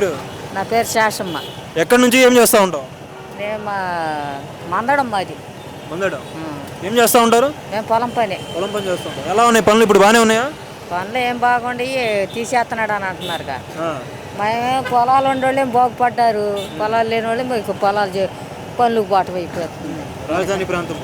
పేరు? నా పేరు శేషమ్మ ఎక్కడి నుంచి ఏం చేస్తూ ఉంటావు? మేము మా మందడం మాది. మందడం. ఏం చేస్తూ ఉంటారు? మేము పొలం పని. పొలం పని చేస్తూ ఉంటారు. ఎలా ఉన్నాయి పనులు? ఇప్పుడు బాగానే ఉన్నాయా? పనులు ఏం బాగుండి తీసేస్తున్నాడు అని అంటున్నారుగా. ఆ. మేమే పొలాలు ఉండేవాళ్ళు ఏం బాగుపడ్డారు. పొలాలు లేని వాళ్ళు పొలాలు చే- పనులు బాటం అయిపోతుంది రాజధాని ప్రాంతం.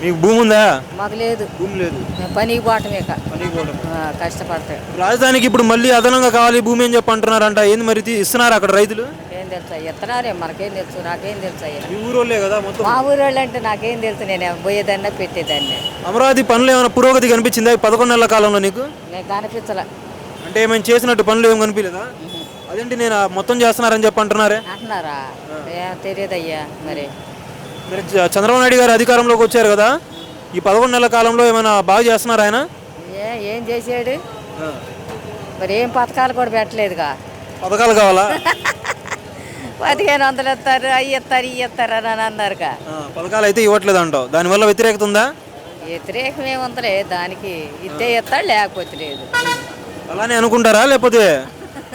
మీకు భూమి ఉందా? మాకు లేదు. భూమి లేదు. పనికి పోవటమే. పనికి పోవడం కష్టపడతాయి రాజధానికి ఇప్పుడు మళ్ళీ అదనంగా కావాలి భూమి అని చెప్పి అంటున్నారంట. ఏంది మరి ఇస్తున్నారు అక్కడ రైతులు? ఏం తెలుసా ఎత్తనారే మనకేం తెలుసు నాకేం తెలుసు అయ్యా. ఈ ఊరోళ్ళే కదా మొత్తం. మా ఊరోళ్ళు అంటే నాకేం తెలుసు నేను పోయేదాన్ని పెట్టేదాన్ని. అమరావతి పనులు ఏమైనా పురోగతి కనిపించిందా? ఈ పదకొండు నెలల కాలంలో నీకు? నేను కనిపించలే. అంటే ఏమైనా చేసినట్టు పనులు ఏం కనిపించలేదా? అదేంటి నేను మొత్తం చేస్తున్నారని చెప్పి అంటున్నారే? అంటున్నారా? ఏం తెలియదయ్యా మరి. మరి చంద్రబాబు నాయుడు గారు అధికారంలోకి వచ్చారు కదా. ఈ పదకొండు నెలల కాలంలో ఏమైనా బాగా చేస్తున్నారు ఆయన? ఏ ఏం చేసాడు మరి ఏం పథకాలు కూడా పెట్టలేదుగా. పథకాలు కావాలా? పదిహేను వందలు ఇస్తారు అవి ఇస్తారు ఇవి ఇస్తారు అని అన్నారుగా. ఆ, పథకాలు అయితే ఇవ్వట్లేదు అంటావు. దానివల్ల వ్యతిరేకత ఉందా? వ్యతిరేకం ఏముందలే దానికి ఇస్తే ఇస్తాడు లేకపోతే లేదు. అలానే అనుకుంటారా? లేకపోతే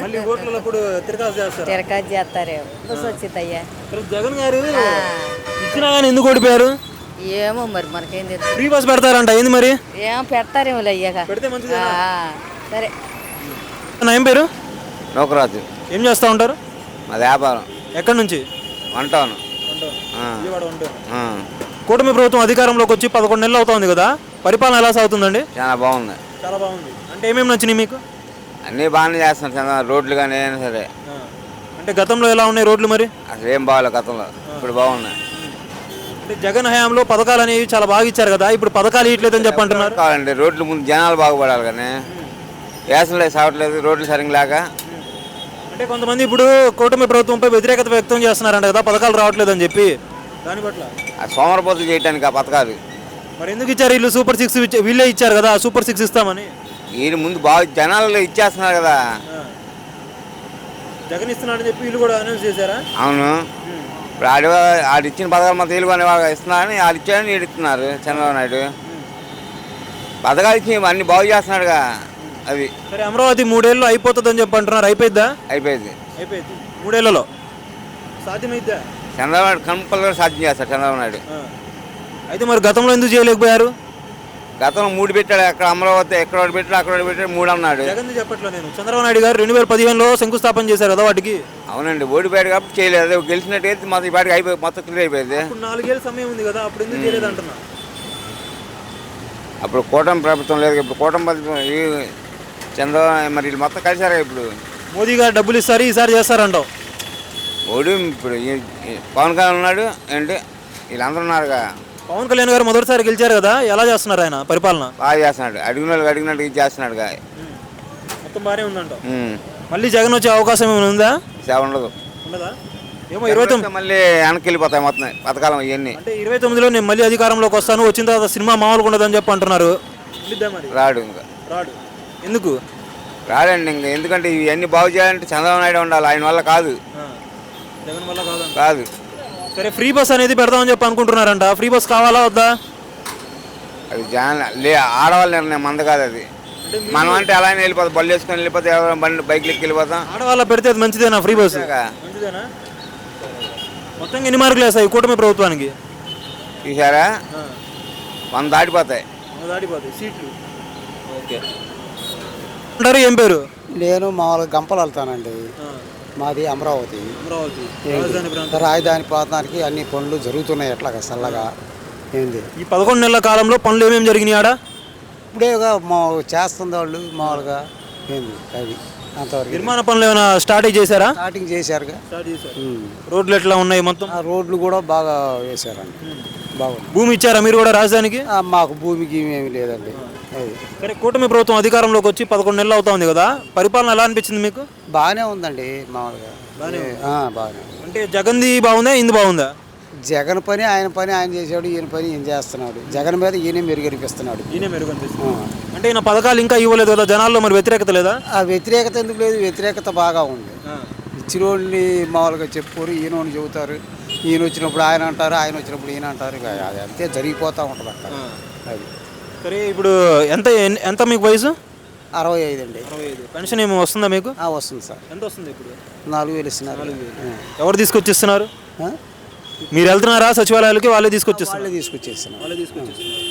మళ్ళీ ఓట్లప్పుడు తిరగాల్సి చేస్తారు? చేస్తారేమో. వచ్చిందయ్యా. జగన్ గారు ఇచ్చినా కానీ ఎందుకు ఓడిపోయారు? ఏమో మరి మనకేం తెలుసు ఫ్రీ బస్ పెడతారంట ఏంది మరి? ఏం పెడతారేమో అయ్యాక. పెడితే మంచిది సరే. నా ఏం పేరు? నౌకరాజు. ఏం చేస్తూ ఉంటారు? మాది వ్యాపారం. ఎక్కడి నుంచి? వంటాను. ఆ, ఆ. కూటమి ప్రభుత్వం అధికారంలోకి వచ్చి పదకొండు నెలలు అవుతోంది కదా? పరిపాలన ఎలా సాగుతుందండి? చాలా బాగుంది. చాలా బాగుంది. అంటే ఏమేమి నచ్చినాయి మీకు? అన్నీ బాగానే చేస్తున్నారు చంద్ర రోడ్లు కానీ ఏదైనా సరే. అంటే గతంలో ఎలా ఉన్నాయి రోడ్లు మరి? అసలు ఏం బాగాలేదు గతంలో. ఇప్పుడు బాగున్నాయి. జగన్ హయాంలో పథకాలు అనేవి చాలా బాగా ఇచ్చారు కదా ఇప్పుడు పథకాలు ఇవ్వట్లేదని చెప్పి అంటున్నారు. కావాలండి రోడ్లు ముందు జనాలు బాగుపడాలి కానీ వేసం లేదు సావట్లేదు రోడ్లు సరిగ్గా లేక అంటే కొంతమంది ఇప్పుడు కూటమి ప్రభుత్వంపై వ్యతిరేకత వ్యక్తం చేస్తున్నారంట కదా పథకాలు రావట్లేదని చెప్పి. దాని పట్ల? ఆ సోమరపోతులు చేయడానికి ఆ పథకాలు. మరి ఎందుకు ఇచ్చారు వీళ్ళు? సూపర్ సిక్స్ వీళ్ళే ఇచ్చారు కదా సూపర్ సిక్స్ ఇస్తామని. వీళ్ళు ముందు బాగా జనాలు ఇచ్చేస్తున్నారు కదా. జగన్ ఇస్తున్నాడని చెప్పి వీళ్ళు కూడా అనౌన్స్ చేశారా? అవును. ఇప్పుడు ఆడి ఆడు ఇచ్చిన పథకాలు మన తెలుగు అనే వాళ్ళు ఇస్తున్నారని ఆడు ఇచ్చాడని వీడు ఇస్తున్నారు చంద్రబాబు నాయుడు. పథకాలు ఇచ్చి అన్ని బాగు చేస్తున్నాడుగా అది సరే అమరావతి మూడేళ్ళు అయిపోతుందని చెప్పి అంటున్నారు. అయిపోయిద్దా? అయిపోయింది. అయిపోయింది. మూడేళ్ళలో. సాధ్యమైద్దా? చంద్రబాబు నాయుడు కంపల్సరీ సాధ్యం చేస్తాడు చంద్రబాబు నాయుడు. అయితే మరి గతంలో ఎందుకు చేయలేకపోయారు? గతంలో మూడు పెట్టాడు అక్కడ అమరావతి ఎక్కడ ఒకటి పెట్టాడు అక్కడ ఒకటి పెట్టాడు మూడు అన్నాడు. జగన్ చెప్పట్లో నేను. చంద్రబాబు నాయుడు గారు రెండు వేల పదిహేనులో శంకుస్థాపన చేశారు కదా వాటికి? అవునండి ఓడిపోయాడు కాబట్టి చేయలేదు. గెలిచినట్టయితే మొత్తం ఈ పాటికి అయిపోయి మొత్తం క్లియర్ అయిపోయింది. ఇప్పుడు నాలుగేళ్ళ సమయం ఉంది కదా అప్పుడు ఎందుకు చేయలేదు అంటున్నా? అప్పుడు కూటమి ప్రభుత్వం లేదు ఇప్పుడు కూటమి ప్రభుత్వం ఈ చంద్రబాబు మరి వీళ్ళు మొత్తం కలిసారు ఇప్పుడు. మోదీ గారు డబ్బులు ఇస్తారు ఈసారి చేస్తారంటావు. ఓడి ఇప్పుడు ఈ- ఈ పవన్ కళ్యాణ్ ఉన్నాడు ఏంటి? వీళ్ళందరూ ఉన్నారుగా. పవన్ కళ్యాణ్ గారు మొదటిసారి గెలిచారు కదా ఎలా చేస్తున్నారు ఆయన పరిపాలన? బాగా చేస్తున్నాడు. అడిగిన అడిగినట్టు ఇది చేస్తున్నాడుగా మొత్తం బాగానే ఉందంట. మళ్ళీ జగన్ వచ్చే అవకాశం ఏమైనా ఉందా? సేవ ఉండదు. ఉండదా? ఏమో ఇరవై తొమ్మిది మళ్ళీ వెనక్కి వెళ్ళిపోతాయి మొత్తం పథకాలం ఇవన్నీ. అంటే ఇరవై తొమ్మిదిలో నేను మళ్ళీ అధికారంలోకి వస్తాను వచ్చిన తర్వాత సినిమా మామూలుగా ఉండదని చెప్పి అంటున్నారు. రాడు ఇంకా. రాడు. ఎందుకు? రాడండి ఇంకా. ఎందుకంటే ఇవన్నీ బాగు చేయాలంటే చంద్రబాబు నాయుడు ఉండాలి. ఆయన వల్ల కాదు. జగన్ వల్ల కాదంట. కాదు. సరే ఫ్రీ బస్ అనేది పెడదామని చెప్పి అనుకుంటున్నారంట. ఫ్రీ బస్ కావాలా వద్దా? అది జన లే ఆడవాళ్ళ నిర్ణయం మంద కాదు అది. మనం అంటే అలానే వెళ్ళిపోతాం బళ్ళు వేసుకొని వెళ్ళిపోతే ఎవరైనా బండి బైక్లు ఎక్కి వెళ్ళిపోతాం. ఆడవాళ్ళ పెడితే అది మంచిదేనా ఫ్రీ బస్. మంచిదేనా? మొత్తం ఎన్ని మార్కులు వేస్తాయి కూటమి ప్రభుత్వానికి? చూసారా వంద దాటిపోతాయి. దాటిపోతాయి సీట్లు. ఓకే. అంటారు ఏం పేరు? నేను మామూలుగా గంపలు వెళ్తానండి మాది అమరావతి? రాజధాని ప్రాంతం. రాజధాని ప్రాంతానికి అన్ని పనులు జరుగుతున్నాయి ఎట్లాగా చల్లగా. ఏంది? ఈ పదకొండు నెలల కాలంలో పనులు ఏమేమి జరిగినాయి ఆడ? ఇప్పుడే మా చేస్తుంది వాళ్ళు మామూలుగా. ఏంది అది అంతవరకు. నిర్మాణ పనులు ఏమైనా స్టార్ట్ చేశారా? స్టార్టింగ్ చేశారుగా. చేశారు. ఉమ్. రోడ్లు ఎట్లా ఉన్నాయి మొత్తం? ఆ రోడ్లు కూడా బాగా వేశారండి. బాగుంది భూమి ఇచ్చారా మీరు కూడా రాజధానికి? ఆ, మాకు భూమికి ఏమీ లేదండి. సరే కూటమి ప్రభుత్వం అధికారంలోకి వచ్చి పదకొండు నెలలు అవుతా ఉంది కదా? పరిపాలన ఎలా అనిపించింది మీకు? బాగానే ఉందండి మామూలుగా. బాగానే ఉంది. అంటే జగన్ది బాగుందా ఇంది బాగుందా? జగన్ పని ఆయన పని ఆయన చేసాడు ఈయన పని ఈయన చేస్తున్నాడు. జగన్ మీద ఈయన మెరుగనిపిస్తున్నాడు. ఈయన మెరుగు అనిపిస్తుంది ఆ. అంటే ఈయన పథకాలు ఇంకా ఇవ్వలేదు కదా జనాల్లో మరి వ్యతిరేకత లేదా? ఆ వ్యతిరేకత ఎందుకు లేదు? వ్యతిరేకత బాగా ఉంది. ఇచ్చినోడిని మామూలుగా చెప్పుకోరు ఈయనోని చెబుతారు. ఈయన వచ్చినప్పుడు ఆయన అంటారు ఆయన వచ్చినప్పుడు ఈయన అంటారు. ఇక అది అంతే జరిగిపోతూ ఉంటుంది అక్కడ అది. సరే ఇప్పుడు ఎంత ఎంత మీకు వయసు? అరవై ఐదు అండి. అరవై ఐదు. పెన్షన్ ఏమి వస్తుందా మీకు? వస్తుంది సార్. ఎంత వస్తుంది ఇప్పుడు? నాలుగు వేలు ఇస్తున్నారు. ఎవరు తీసుకొచ్చి ఇస్తున్నారు ఆ? మీరు వెళ్తున్నారా సచివాలయాలకి? వాళ్ళే తీసుకొచ్చిస్తున్నారు. వాళ్ళే తీసుకొచ్చేస్తున్నారు. వాళ్ళే తీసుకొచ్చిస్తున్నారు.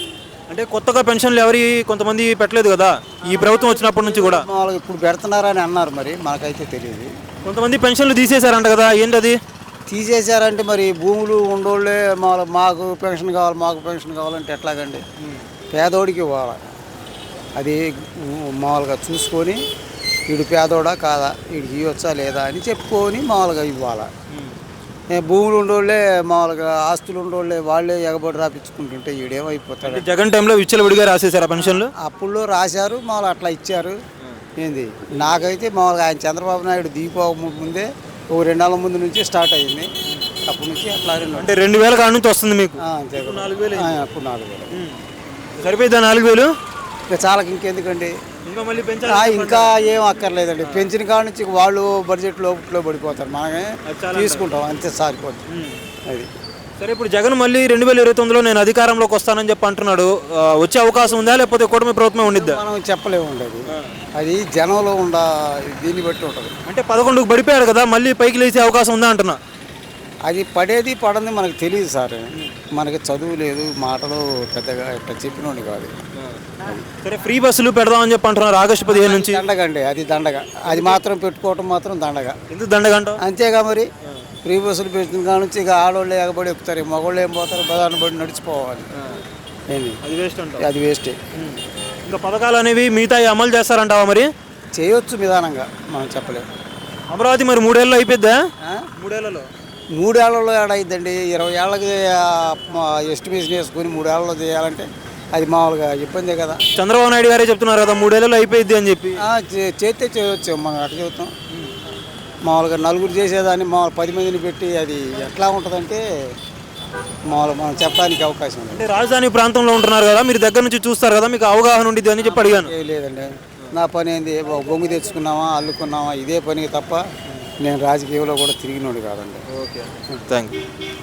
అంటే కొత్తగా పెన్షన్లు ఎవరి కొంతమంది పెట్టలేదు కదా? ఈ ప్రభుత్వం వచ్చినప్పటి నుంచి కూడా. మామూలుగా ఇప్పుడు పెడుతున్నారని అన్నారు మరి మనకైతే తెలియదు. కొంతమంది పెన్షన్లు తీసేశారంట కదా ఏంటి అది తీసేశారంటే మరి భూములు ఉండోళ్ళే మామూలు మాకు పెన్షన్ కావాలి మాకు పెన్షన్ కావాలంటే ఎట్లాగండి? పేదోడికి ఇవ్వాలి. అది మామూలుగా చూసుకొని వీడు పేదోడా కాదా? వీడికి ఇవ్వచ్చా లేదా? అని చెప్పుకొని మామూలుగా ఇవ్వాలి. భూములు ఉండోళ్ళే మామూలుగా ఆస్తులు ఉండోళ్ళే వాళ్ళే ఎగబడి రాపించుకుంటుంటే ఈడేమైపోతాడు జగన్ టైంలో విచ్చలవిడిగా రాసేశారు ఆ పెన్షన్లు? అప్పుల్లో రాశారు మామూలు అట్లా ఇచ్చారు. ఏంది? నాకైతే మామూలుగా ఆయన చంద్రబాబు నాయుడు దీపావళి ముందే ఓ రెండు నెలల ముందు నుంచి స్టార్ట్ అయింది. అప్పటి నుంచి అట్లా రెండు అంటే రెండు వేల కాడ నుంచి వస్తుంది మీకు. నాలుగు వేలు అప్పుడు నాలుగు వేలు. సరిపోయిద్దా నాలుగు వేలు? ఇంకా చాలా ఇంకెందుకండి? ఇంకా మళ్ళీ ఆ, ఇంకా ఏం అక్కర్లేదండి. పెంచిన కాడ నుంచి వాళ్ళు బడ్జెట్ లోపల పడిపోతారు. మనమే తీసుకుంటాం. అంతే సారిపోతుంది అది. సరే ఇప్పుడు జగన్ మళ్ళీ రెండు వేల ఇరవై తొమ్మిదిలో నేను అధికారంలోకి వస్తానని చెప్పి అంటున్నాడు. ఆ, వచ్చే అవకాశం ఉందా? లేకపోతే కూటమి ప్రభుత్వమే ఉండిద్దా? మనం చెప్పలేము ఉండదు. అది జనంలో ఉండ దీన్ని బట్టి ఉంటుంది. అంటే పదకొండుకు పడిపోయాడు కదా మళ్ళీ పైకి లేచే అవకాశం ఉందా అంటున్నా? అది పడేది పడంది మనకు తెలియదు సార్. మనకి చదువు లేదు మాటలు పెద్దగా ఇట్లా చెప్పినోడి కాదు. సరే ఫ్రీ బస్సులు పెడదామని చెప్పి అంటున్నారు ఆగస్టు పదిహేను నుంచి. దండగండి అది దండగ. అది మాత్రం పెట్టుకోవటం మాత్రం దండగ. ఎందుకు దండగంట అంతేగా మరి ఫ్రీ బస్సులు పెట్టిన కాడ నుంచి ఇక ఆడవాళ్ళు ఎగబడి ఎక్కుతారు మగవాళ్ళు ఏం పోతారు బదాన్ని బడి నడిచిపోవాలి. అది వేస్ట్ అది వేస్టే ఇంకా పథకాలు అనేవి మిగతా అమలు చేస్తారంటావా మరి? చేయొచ్చు విధానంగా మనం చెప్పలేము. అమరావతి మరి మూడేళ్ళు అయిపోద్దా? మూడేళ్ళలో. మూడేళ్ళలో ఏడైందండి ఇరవై ఏళ్ళకి ఎస్టిమేషన్ వేసుకొని మూడేళ్ళలో చేయాలంటే అది మామూలుగా ఇబ్బందే కదా. చంద్రబాబు నాయుడు గారే చెప్తున్నారు కదా మూడేళ్ళలో అయిపోయింది అని చెప్పి. చేస్తే చేయొచ్చు మనం అట్లా చెబుతాం. మామూలుగా నలుగురు చేసేదాన్ని మామూలు పది మందిని పెట్టి అది ఎట్లా ఉంటుందంటే మామూలుగా మనం చెప్పడానికి అవకాశం లేదు. అంటే రాజధాని ప్రాంతంలో ఉంటున్నారు కదా మీరు దగ్గర నుంచి చూస్తారు కదా మీకు అవగాహన ఉండిద్ది అని చెప్పి అడిగాను. లేదండి. నా పని ఏంది? బొంగు తెచ్చుకున్నామా అల్లుకున్నామా ఇదే పని తప్ప నేను రాజకీయంలో కూడా తిరిగినోడు కాదండి. Okay thank you.